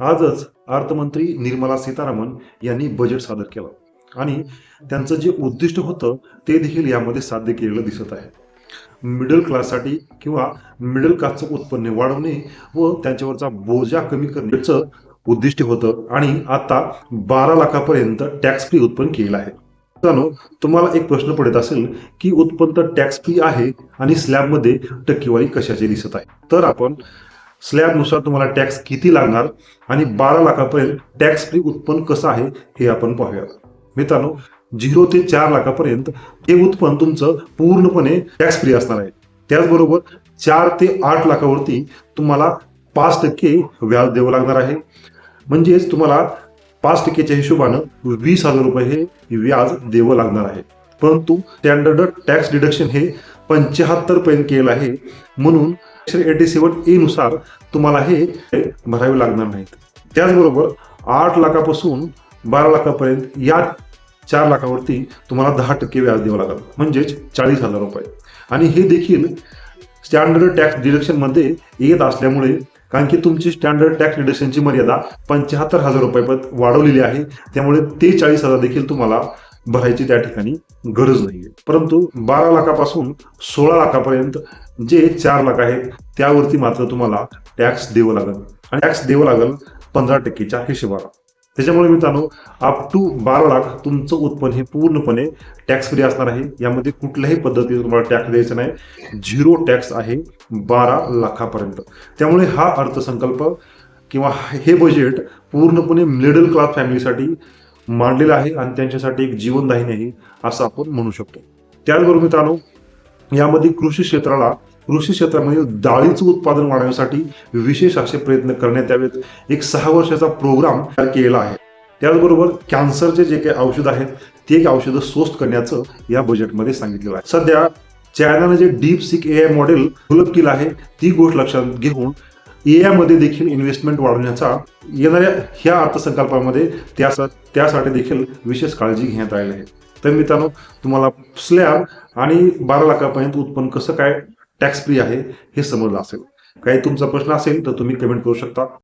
आजच अर्थमंत्री निर्मला सीतारामन यांनी बजेट सादर केलं. आणि त्यांचं जे उद्दिष्ट होतं ते देखील यामध्ये साध्य केलेलं दिसत आहे. मिडल क्लाससाठी किंवा मिडल क्लासचं उत्पन्न वाढवणे व त्यांच्यावरचा बोजा कमी करण्याचं उद्दिष्ट होतं आणि आता बारा लाखापर्यंत टॅक्स फ्री उत्पन्न केलं आहे. मित्रांनो तुम्हाला एक प्रश्न पडत असेल की उत्पन्न टॅक्स फ्री आहे आणि स्लॅबमध्ये टक्केवारी कशाची दिसत आहे? तर आपण स्लॅबनुसार तुम्हाला टॅक्स किती लागणार आणि बारा लाखापर्यंत टॅक्स फ्री उत्पन्न कसं आहे हे आपण पाहूयात. मित्रांनो झिरो ते चार लाखापर्यंत हे उत्पन्न तुमचं पूर्णपणे टॅक्स फ्री असणार आहे. त्याचबरोबर चार ते आठ लाखावरती तुम्हाला पाच टक्के व्याज द्यावं लागणार आहे. म्हणजेच तुम्हाला पाच टक्केच्या हिशोबानं वीस हजार रुपये हे व्याज द्यावं लागणार आहे. परंतु स्टँडर्ड टॅक्स डिडक्शन हे पंच्याहत्तर पर्यंत केलं आहे. म्हणून एटी सेवन ए नुसार तुम्हाला हे भरावे लागणार नाहीत. त्याचबरोबर आठ लाखापासून बारा लाखापर्यंत या चार लाखावरती तुम्हाला दहा टक्के व्याज द्यावं लागेल. म्हणजेच चाळीस हजार रुपये. आणि हे देखील स्टँडर्ड टॅक्स डिडक्शनमध्ये येत असल्यामुळे कारण की तुमची स्टँडर्ड टॅक्स डिडक्शनची मर्यादा पंच्याहत्तर हजार रुपयापर्यंत वाढवलेली आहे. त्यामुळे ते चाळीस हजार देखील तुम्हाला भरायची त्या ठिकाणी गरज नाहीये. परंतु बारा लाखापासून सोळा लाखापर्यंत जे चार लाख आहेत त्यावरती मात्र तुम्हाला टॅक्स द्यावं लागेल. आणि टॅक्स द्यावं लागेल पंधरा टक्केच्या हिशोबाला त्याच्यामुळे मित्रांनो अप टू बारा लाख तुमचं उत्पन्न हे पूर्णपणे टॅक्स फ्री असणार आहे. यामध्ये कुठल्याही पद्धतीने तुम्हाला टॅक्स द्यायचा नाही. झिरो टॅक्स आहे बारा लाखापर्यंत. त्यामुळे हा अर्थसंकल्प किंवा हे बजेट पूर्णपणे मिडल क्लास फॅमिलीसाठी मांडलेलं आहे आणि त्यांच्यासाठी एक जीवनदायीनी आहे असं आपण म्हणू शकतो. त्याचबरोबर मित्रांनो यामध्ये कृषी क्षेत्राला कृषी क्षेत्रामध्ये डाळीचं उत्पादन वाढवण्यासाठी विशेष असे प्रयत्न करण्यात यावेत. एक सहा वर्षाचा प्रोग्राम तयार केलेला आहे. त्याचबरोबर कॅन्सरचे जे काही औषध आहेत ते एक औषधं स्वस्त करण्याचं या बजेटमध्ये सांगितलेलं आहे. सध्या चायनाने जे DeepSeek A I model develop केलं आहे ती गोष्ट लक्षात घेऊन ए देखील इन्व्हेस्टमेंट वाढवण्याचा येणाऱ्या ह्या अर्थसंकल्पामध्ये त्या त्यासाठी देखील विशेष काळजी घेण्यात आलेली आहे. तर मित्रांनो तुम्हाला स्लॅब आणि बारा लाखापर्यंत उत्पन्न कसं काय टॅक्स फ्री आहे हे समजलं असेल. काही तुमचा प्रश्न असेल तर तुम्ही कमेंट करू शकता.